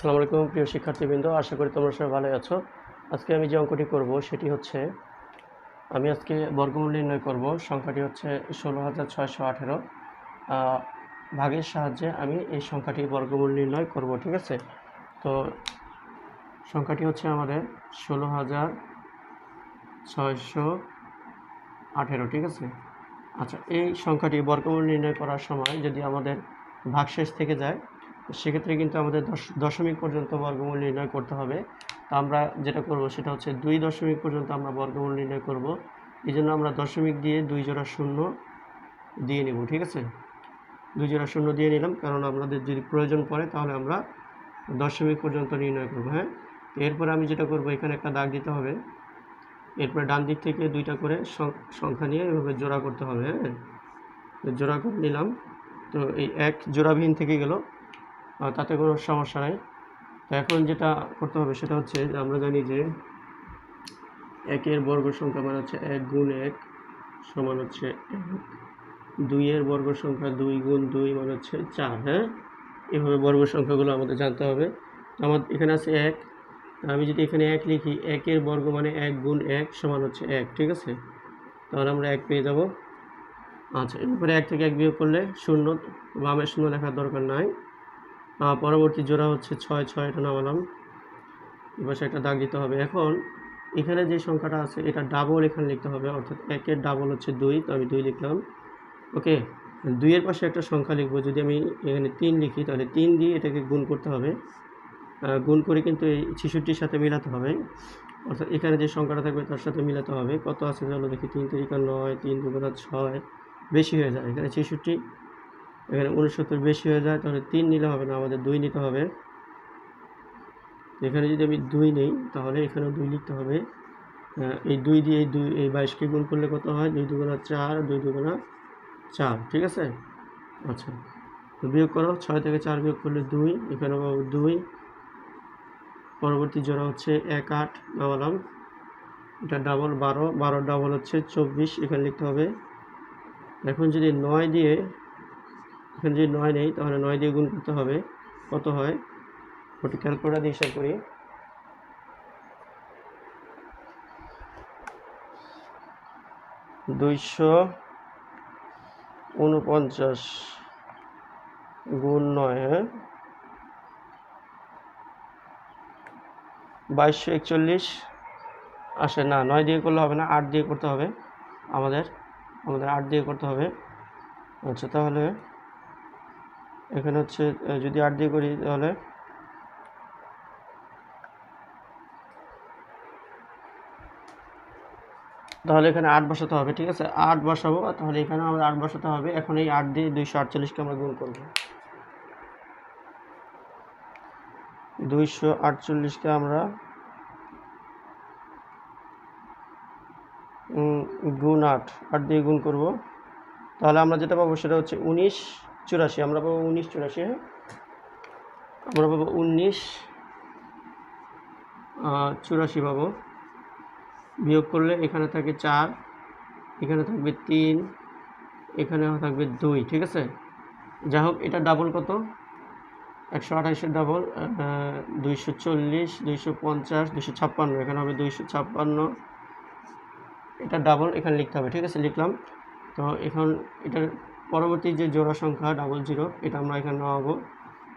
আসসালামু আলাইকুম, প্রিয় শিক্ষার্থীবৃন্দ, আশা করি তোমরা সবাই ভালো আছো। আজকে আমি যে অঙ্কটি করব, সেটি হচ্ছে আমি আজকে বর্গমূল নির্ণয় করব। সংখ্যাটি হচ্ছে ষোলো হাজার ছয়শো আঠেরো। ভাগের সাহায্যে আমি এই সংখ্যাটি বর্গমূল নির্ণয় করব, ঠিক আছে? তো সংখ্যাটি হচ্ছে আমাদের ষোলো হাজার ছয়শো আঠেরো, ঠিক আছে? আচ্ছা এই সংখ্যাটি বর্গমূল নির্ণয় করার সময় যদি আমাদের ভাগশেষ থেকে যায় সেক্ষেত্রে কিন্তু আমাদের দশ, দশমিক পর্যন্ত বর্গমূল নির্ণয় করতে হবে। তো আমরা যেটা করব সেটা হচ্ছে দুই দশমিক পর্যন্ত আমরা বর্গমূল নির্ণয় করব। এই জন্য আমরা দশমিক দিয়ে দুই জোড়া শূন্য দিয়ে নেব, ঠিক আছে? দুই জোড়া শূন্য দিয়ে নিলাম, কারণ আমাদের যদি প্রয়োজন পড়ে তাহলে আমরা দশমিক পর্যন্ত নির্ণয় করব হ্যাঁ? এরপরে আমি যেটা করব, এখানে একটা দাগ দিতে হবে। এরপরে ডান দিক থেকে দুইটা করে সংখ্যা নিয়ে এভাবে জোড়া করতে হবে হ্যাঁ? জোড়া করে নিলাম, তো এই এক জোড়াবিহীন থেকে গেল। তাতে কোনো সমস্যা নাই। তো এখন যেটা করতে হবে সেটা হচ্ছে আমরা জানি যে একের বর্গ সংখ্যা মানে হচ্ছে এক গুণ এক সমান হচ্ছে এক। দুইয়ের বর্গ সংখ্যা দুই গুণ দুই মানে হচ্ছে চার হ্যাঁ? এভাবে বর্গ সংখ্যাগুলো আমাদের জানতে হবে। আমার এখানে আছে এক। আমি যদি এখানে এক লিখি, একের বর্গ মানে এক গুণ এক সমান হচ্ছে এক, ঠিক আছে? তাহলে আমরা এক পেয়ে যাব। আচ্ছা এরপরে এক থেকে এক বিয়োগ করলে শূন্য বামের শূন্য লেখার দরকার নাই। পরবর্তী জোড়া হচ্ছে ছয় ছয়, এটা নামালাম। এবার একটা দাগ দিতে হবে। এখন এখানে যে সংখ্যাটা আছে, এটা ডাবল এখানে লিখতে হবে, অর্থাৎ একের ডাবল হচ্ছে দুই, তো আমি দুই লিখলাম। ওকে দুইয়ের পাশে একটা সংখ্যা লিখব। যদি আমি এখানে তিন লিখি, তাহলে তিন দিয়ে এটাকে গুণ করতে হবে। গুণ করে কিন্তু এই ছেষট্টির সাথে মিলাতে হবে। অর্থাৎ এখানে যে সংখ্যাটা থাকবে, তার সাথে মিলাতে হবে। কত আছে চলো দেখি তিন তিরিকা নয় তিন দুগুণা ছয়, বেশি হয়ে যায়। এখানে ছেষট্টি এখানে উনসত্তর বেশি হয়ে যায়, তাহলে তিন নিলে হবে না, আমাদের দুই নিতে হবে। এখানে যদি আমি দুই নেই, তাহলে এখানে দুই লিখতে হবে। এই দুই দিয়ে এই দুই, এই বাইশকে গুণ করলে কত হয়? দুই দুগুণা চার, দুই দুগুণা চার, ঠিক আছে? আচ্ছা তো বিয়োগ করো, ছয় থেকে চার বিয়োগ করলে দুই, এখানে পাবো দুই। পরবর্তী জোড়া হচ্ছে এক আট নামালাম এটা ডাবল বারো বারো ডাবল হচ্ছে চব্বিশ, এখানে লিখতে হবে। এখন যদি নয় দিয়ে এখানে যদি নয় নেই, তাহলে নয় দিয়ে গুণ করতে হবে। কত হয়? ওটি ক্যালকুলেটার দিয়ে হিসাব করি। দুইশো উনপঞ্চাশ গুণ নয় হ্যাঁ? বাইশশো একচল্লিশ আসে না, নয় দিয়ে করলে হবে না, আট দিয়ে করতে হবে। আমাদের আমাদের আট দিয়ে করতে হবে। আচ্ছা তাহলে এখানে হচ্ছে যদি আট দিয়ে করি তাহলে তাহলে এখানে আট বসাতে হবে, ঠিক আছে? আট বসাবো, তাহলে এখানে আমাদের আট বসাতে হবে। এখন এই আট দিয়ে দুইশো আটচল্লিশকে আমরা গুণ করব। দুইশো আটচল্লিশকে আমরা গুণ আট আট দিয়ে গুণ করব। তাহলে আমরা যেটা পাবো সেটা হচ্ছে উনিশ চুরাশি, আমরা পাবো উনিশ, চুরাশি। হ্যাঁ আমরা পাবো উনিশ চুরাশি পাবো। বিয়োগ করলে এখানে থাকে চার, এখানে থাকবে তিন, এখানেও থাকবে দুই, ঠিক আছে? যাই হোক, এটা ডাবল কত? একশো আঠাশের ডাবল দুইশো চল্লিশ, দুইশো পঞ্চাশ, দুইশো ছাপ্পান্ন, এখানে হবে দুইশো ছাপ্পান্ন। এটা ডাবল এখানে লিখতে হবে, ঠিক আছে? লিখলাম। তো এখন এটার পরবর্তী যে জোড়া সংখ্যা ডাবল জিরো এটা আমরা এখানে নামাবো।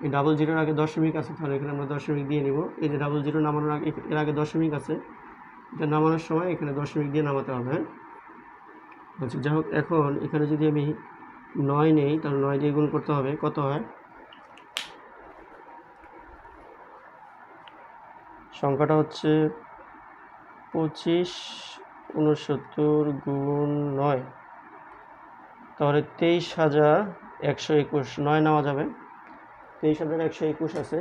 এই ডাবল জিরোর আগে দশমিক আছে, তাহলে এখানে আমরা দশমিক দিয়ে নিব। এই যে ডাবল জিরো নামানোর আগে, এর আগে দশমিক আছে, এটা নামানোর সময় এখানে দশমিক দিয়ে নামাতে হবে হ্যাঁ? আচ্ছা যাই হোক, এখন এখানে যদি আমি নয় নেই, তাহলে নয় দিয়ে গুণ করতে হবে, কত হয়? সংখ্যাটা হচ্ছে পঁচিশ, উনসত্তর গুণ নয়। তাহলে তেইশ হাজার একশো একুশ, নয় নেওয়া যাবে। তেইশ হাজার একশো একুশ আছে।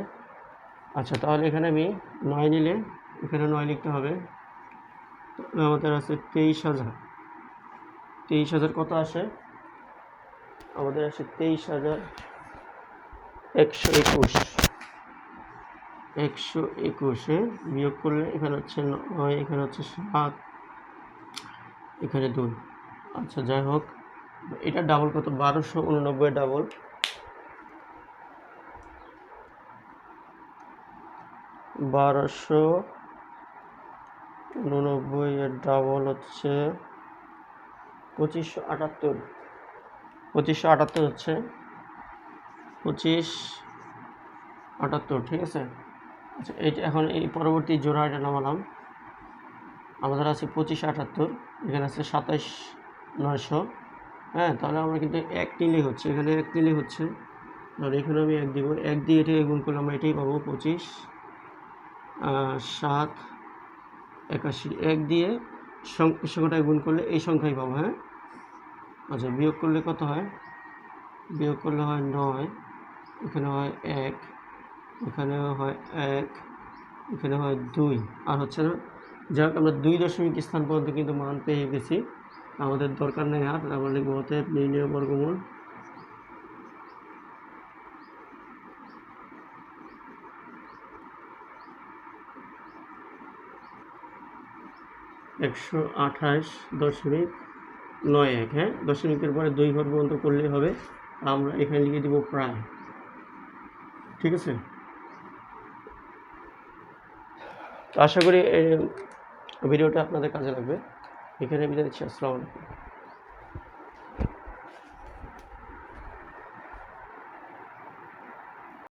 আচ্ছা তাহলে এখানে আমি নয় নিলে, এখানে নয় লিখতে হবে। আমাদের আছে তেইশ হাজার। তেইশ হাজার কত আসে? আমাদের আছে তেইশ হাজার একশো একুশ। একশো একুশে বিয়োগ করলে এখানে হচ্ছে নয়, এখানে হচ্ছে সাত, এখানে দুই। আচ্ছা যাই হোক। এটা ডাবল কত? বারোশো উননব্বই ডাবল বারোশো উননব্বই এর ডাবল হচ্ছে পঁচিশশো আটাত্তর। পঁচিশশো আটাত্তর হচ্ছে পঁচিশ আটাত্তর, ঠিক আছে? আচ্ছা এইটা এখন এই পরবর্তী জোড়া এটা নামালাম। আমাদের আছে পঁচিশ আটাত্তর, এখানে আছে সাতাইশ নয়শো। হ্যাঁ তাহলে আমরা কিন্তু এক নিলেই হচ্ছে, এখানে এক নিলেই হচ্ছে। তাহলে এখানে আমি এক দিব, এক দিয়ে এটাকে গুণ করলে আমরা এটাই পাবো পঁচিশ সাত, একাশি, এক দিয়ে সং- সংখ্যাটায় গুণ করলে এই সংখ্যাই পাবো হ্যাঁ? আচ্ছা বিয়োগ করলে কত হয়? বিয়োগ করলে হয় নয়, এখানে হয় এক এখানেও হয় এক, এখানে হয় দুই, আর হচ্ছে না? যাক, আমরা দুই দশমিক স্থান পর্যন্ত কিন্তু মান পেয়ে গেছি। আমাদের দরকার নেই আর, আমরা লিখব অতএব নির্ণয় বর্গমূল। একশো আঠাশ দশমিক নয় এক হ্যাঁ? দশমিকের পরে দুই ঘর পর্যন্ত করলেই হবে। আমরা এখানে লিখে দিব প্রায়। ঠিক আছে? আশা করি ভিডিওটা আপনাদের কাজে লাগবে। এখানে বিদায় দিচ্ছি আসসালামু আলাইকুম